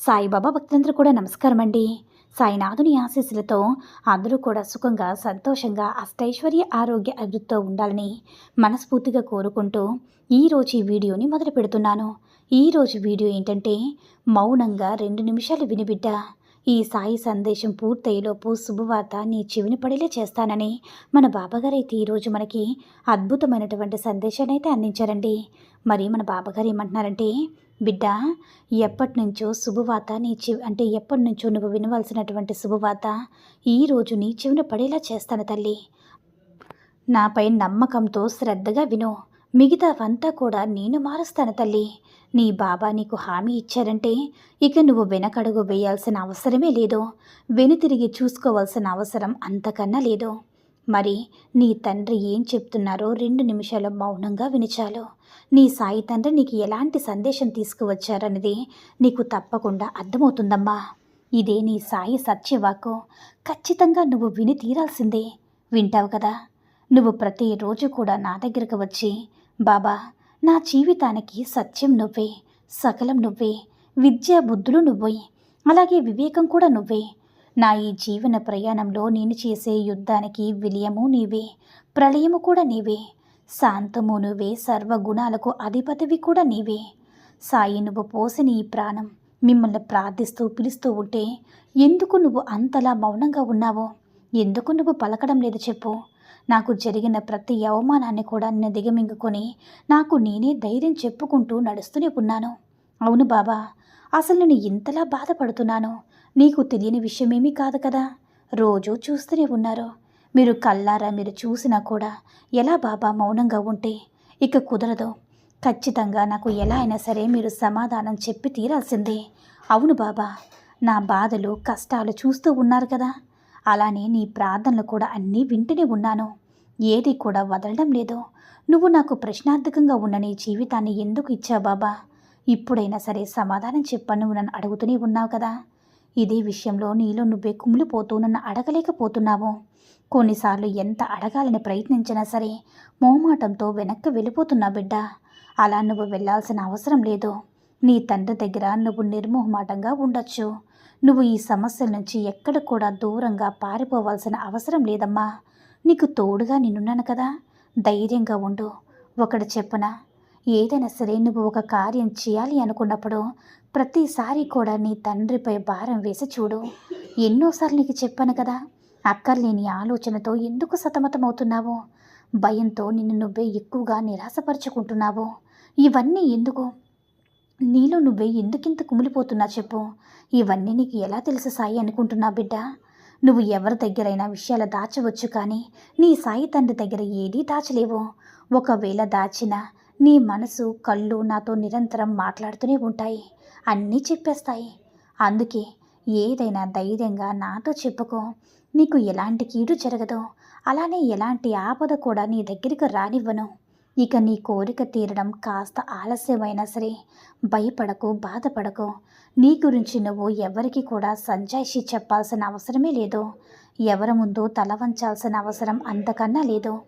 సాయిబాబా భక్తులందరూ కూడా నమస్కారం అండి సాయినాథుని ఆశీస్సులతో అందరూ కూడా సుఖంగా సంతోషంగా అష్టైశ్వర్య ఆరోగ్య అభివృద్ధితో ఉండాలని మనస్ఫూర్తిగా కోరుకుంటూ ఈరోజు ఈ వీడియోని మొదలు పెడుతున్నాను. ఈరోజు వీడియో ఏంటంటే మౌనంగా రెండు నిమిషాలు వినిబిడ్డ ఈ సాయి సందేశం పూర్తయ్యేలోపు శుభవార్త నీ చెవిని పడేలా చేస్తానని మన బాబాగారు అయితే ఈరోజు మనకి అద్భుతమైనటువంటి సందేశాన్ని అయితే అందించారండి. మరి మన బాబాగారు ఏమంటున్నారంటే బిడ్డ ఎప్పటి నుంచో శుభవార్త నీ చెవి అంటే ఎప్పటి నుంచో నువ్వు వినవలసినటువంటి శుభవార్త ఈరోజు నీ చెవిన పడేలా చేస్తాను తల్లి. నాపై నమ్మకంతో శ్రద్ధగా విను. మిగతావంతా కూడా నేను మారుస్తాను తల్లి. నీ బాబా నీకు హామీ ఇచ్చారంటే ఇక నువ్వు వెనకడుగు వేయాల్సిన అవసరమే లేదు. వెనుతిరిగి చూసుకోవాల్సిన అవసరం అంతకన్నా లేదు. మరి నీ తండ్రి ఏం చెప్తున్నారో రెండు నిమిషాలు మౌనంగా వినిచాలో. నీ సాయి తండ్రి నీకు ఎలాంటి సందేశం తీసుకువచ్చారనేది నీకు తప్పకుండా అర్థమవుతుందమ్మా. ఇదే నీ సాయి సత్యవాకు. ఖచ్చితంగా నువ్వు విని తీరాల్సిందే. వింటావు కదా? నువ్వు ప్రతిరోజు కూడా నా దగ్గరకు వచ్చి బాబా నా జీవితానికి సత్యం నువ్వే సకలం నువ్వే విద్యా బుద్ధులు నువ్వే అలాగే వివేకం కూడా నువ్వే. నా ఈ జీవన ప్రయాణంలో నేను చేసే యుద్ధానికి విలయము నీవే ప్రళయము కూడా నీవే. శాంతము నువ్వే సర్వగుణాలకు అధిపతివి కూడా నీవే. సాయి నువ్వు పోసిన ఈ ప్రాణం మిమ్మల్ని ప్రార్థిస్తూ పిలుస్తూ ఉంటే ఎందుకు నువ్వు అంతలా మౌనంగా ఉన్నావో? ఎందుకు నువ్వు పలకడం లేదు చెప్పు. నాకు జరిగిన ప్రతి అవమానాన్ని కూడా నిన్ను దిగమింగుకొని నాకు నేనే ధైర్యం చెప్పుకుంటూ నడుస్తూనే ఉన్నాను. అవును బాబా అసలు నేను ఇంతలా బాధపడుతున్నాను. నీకు తెలియని విషయమేమీ కాదు కదా. రోజూ చూస్తూనే ఉన్నారు. మీరు కల్లారా మీరు చూసినా కూడా ఎలా బాబా మౌనంగా ఉంటే? ఇక కుదరదు. ఖచ్చితంగా నాకు ఎలా అయినా సరే మీరు సమాధానం చెప్పి తీరాల్సిందే. అవును బాబా నా బాధలు కష్టాలు చూస్తూ ఉన్నారు కదా. అలానే నీ ప్రార్థనలు కూడా అన్నీ వింటూనే ఉన్నాను. ఏది కూడా వదలడం లేదు. నువ్వు నాకు ప్రశ్నార్థకంగా ఉన్న నీ జీవితాన్ని ఎందుకు ఇచ్చావు బాబా? ఇప్పుడైనా సరే సమాధానం చెప్పను నువ్వు నన్ను అడుగుతూనే ఉన్నావు కదా. ఇదే విషయంలో నీలో నువ్వే కుమిలిపోతూ నన్ను అడగలేకపోతున్నావు. కొన్నిసార్లు ఎంత అడగాలని ప్రయత్నించినా సరే మోమాటంతో వెనక్కి వెళ్ళిపోతున్నా బిడ్డ. అలా నువ్వు వెళ్ళాల్సిన అవసరం లేదు. నీ తండ్రి దగ్గర నువ్వు నిర్మోహమాటంగా ఉండొచ్చు. నువ్వు ఈ సమస్యల నుంచి ఎక్కడ కూడా దూరంగా పారిపోవాల్సిన అవసరం లేదమ్మా. నీకు తోడుగా నేనున్నాను కదా. ధైర్యంగా ఉండు. ఒకటి చెప్పున? ఏదైనా సరే నువ్వు ఒక కార్యం చేయాలి అనుకున్నప్పుడు ప్రతిసారి కూడా నీ తండ్రిపై భారం వేసి చూడు. ఎన్నోసార్లు నీకు చెప్పాను కదా. అక్కర్లేని ఆలోచనతో ఎందుకు సతమతమవుతున్నావో? భయంతో నిన్ను నువ్వే ఎక్కువగా నిరాశపరచుకుంటున్నావో. ఇవన్నీ ఎందుకు? నీలో నువ్వే ఎందుకింత కుమిలిపోతున్నా చెప్పు. ఇవన్నీ నీకు ఎలా తెలుసు సాయి అనుకుంటున్నా బిడ్డ? నువ్వు ఎవరి దగ్గరైనా విషయాలు దాచవచ్చు కానీ నీ సాయి తండ్రి దగ్గర ఏదీ దాచలేవు. ఒకవేళ దాచినా నీ మనసు కళ్ళు నాతో నిరంతరం మాట్లాడుతూనే ఉంటాయి. అన్నీ చెప్పేస్తాయి. అందుకే ఏదైనా ధైర్యంగా నాతో చెప్పుకో. నీకు ఎలాంటి కీడు జరగదు అలానే ఎలాంటి ఆపద కూడా నీ దగ్గరికి రానివ్వను. ఇక నీ కోరిక తీరడం కాస్త ఆలస్యమైనా సరే భయపడకు బాధపడకు. నీ గురించి నువ్వు ఎవరికి కూడా సంజాయిషి చెప్పాల్సిన అవసరమే లేదు. ఎవరి ముందు తల వంచాల్సిన అవసరం అంతకన్నా లేదు.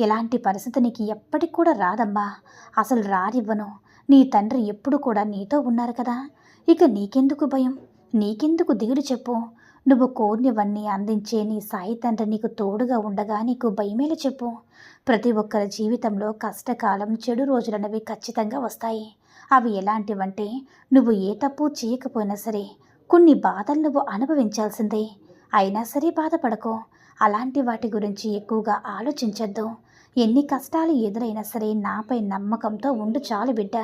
ఎలాంటి పరిస్థితి నీకు ఎప్పటికి కూడా రాదమ్మా. అసలు రానివ్వను. నీ తండ్రి ఎప్పుడు కూడా నీతో ఉన్నారు కదా. ఇక నీకెందుకు భయం? నీకెందుకు దిగుడు చెప్పు? నువ్వు కోరినవన్నీ అందించే నీ సాయి తండ్రి నీకు తోడుగా ఉండగా నీకు భయమేలా చెప్పు. ప్రతి ఒక్కరి జీవితంలో కష్టకాలం చెడు రోజులన్నవి ఖచ్చితంగా వస్తాయి. అవి ఎలాంటివంటే నువ్వు ఏ తప్పు చేయకపోయినా సరే కొన్ని బాధలు నువ్వు అనుభవించాల్సిందే. అయినా సరే బాధపడకో. అలాంటి వాటి గురించి ఎక్కువగా ఆలోచించొద్దు. ఎన్ని కష్టాలు ఎదురైనా సరే నాపై నమ్మకంతో ఉండు చాలు బిడ్డ.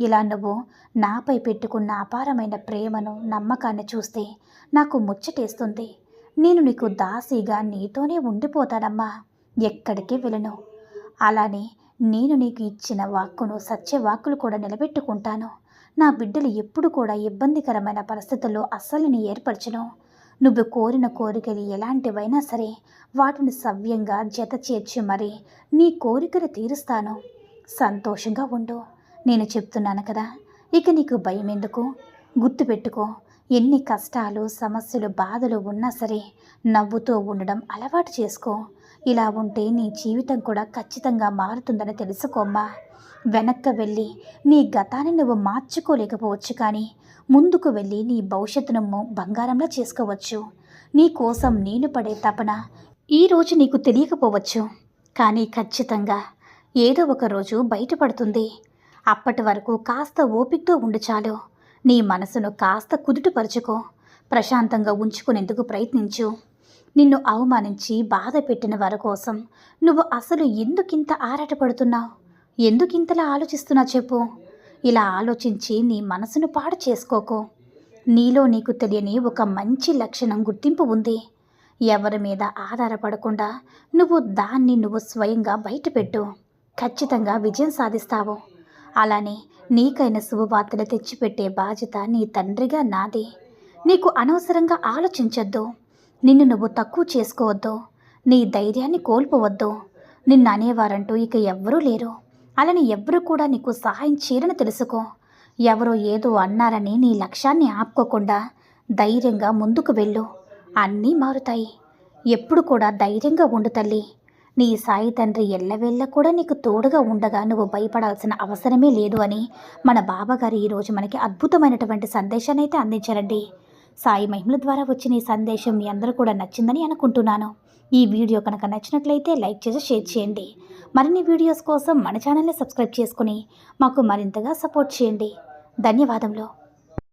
ఇలా నువ్వు నాపై పెట్టుకున్న అపారమైన ప్రేమను నమ్మకాన్ని చూస్తే నాకు ముచ్చటేస్తుంది. నేను నీకు దాసీగా నీతోనే ఉండిపోతానమ్మా. ఎక్కడికి వెళ్ళను? అలానే నేను నీకు ఇచ్చిన వాక్కును సత్య వాక్కులు కూడా నిలబెట్టుకుంటాను. నా బిడ్డలు ఎప్పుడు కూడా ఇబ్బందికరమైన పరిస్థితుల్లో అస్సలుని ఏర్పరచను. నువ్వు కోరిన కోరికలు ఎలాంటివైనా సరే వాటిని సవ్యంగా జత చేర్చి మరి నీ కోరికలు తీరుస్తాను. సంతోషంగా ఉండు. నేను చెప్తున్నాను కదా. ఇక నీకు భయం ఎందుకు గుర్తుపెట్టుకో ఎన్ని కష్టాలు సమస్యలు బాధలు ఉన్నా సరే నవ్వుతూ ఉండడం అలవాటు చేసుకో. ఇలా ఉంటే నీ జీవితం కూడా ఖచ్చితంగా మారుతుందని తెలుసుకోమ్మా. వెనక్కి వెళ్ళి నీ గతాన్ని నువ్వు మార్చుకోలేకపోవచ్చు కానీ ముందుకు వెళ్ళి నీ భవిష్యత్తును బంగారంలా చేసుకోవచ్చు. నీ కోసం నేను పడే తపన ఈరోజు నీకు తెలియకపోవచ్చు. కానీ ఖచ్చితంగా ఏదో ఒక రోజు బయటపడుతుంది. అప్పటి వరకు కాస్త ఓపికతో ఉండు చాలు. నీ మనసును కాస్త కుదుటపరుచుకో. ప్రశాంతంగా ఉంచుకునేందుకు ప్రయత్నించు. నిన్ను అవమానించి బాధ పెట్టిన వారి కోసం నువ్వు అసలు ఎందుకింత ఆరాటపడుతున్నావు? ఎందుకింతలా ఆలోచిస్తున్నా చెప్పు. ఇలా ఆలోచించి నీ మనసును పాడు చేసుకోకు. నీలో నీకు తెలియని ఒక మంచి లక్షణం గుర్తింపు ఉంది. ఎవరి మీద ఆధారపడకుండా నువ్వు దాన్ని నువ్వు స్వయంగా బయటపెట్టు. ఖచ్చితంగా విజయం సాధిస్తావు. అలానే నీకైన శుభవార్తలు తెచ్చిపెట్టే బాధ్యత నీ తండ్రిగా నాది. నీకు అనవసరంగా ఆలోచించొద్దు. నిన్ను నువ్వు తక్కువ చేసుకోవద్దు. నీ ధైర్యాన్ని కోల్పోవద్దు. నిన్ను అనేవారంటూ ఇక ఎవ్వరూ లేరు. అలానే ఎవ్వరూ కూడా నీకు సహాయం చేయరని తెలుసుకో. ఎవరో ఏదో అన్నారని నీ లక్ష్యాన్ని ఆపుకోకుండా ధైర్యంగా ముందుకు వెళ్ళు. అన్నీ మారుతాయి. ఎప్పుడు కూడా ధైర్యంగా ఉండు తల్లి. నీ సాయి తండ్రి ఎల్లవేళ్ళ కూడా నీకు తోడుగా ఉండగా నువ్వు భయపడాల్సిన అవసరమే లేదు అని మన బాబాగారు ఈరోజు మనకి అద్భుతమైనటువంటి సందేశాన్ని అయితే అందించారండి. సాయి మహిమల ద్వారా వచ్చిన ఈ సందేశం మీ అందరూ కూడా నచ్చిందని అనుకుంటున్నాను. ఈ వీడియో కనుక నచ్చినట్లయితే లైక్ చేసి షేర్ చేయండి. మరిన్ని వీడియోస్ కోసం మన ఛానల్ని సబ్స్క్రైబ్ చేసుకుని మాకు మరింతగా సపోర్ట్ చేయండి. ధన్యవాదములు.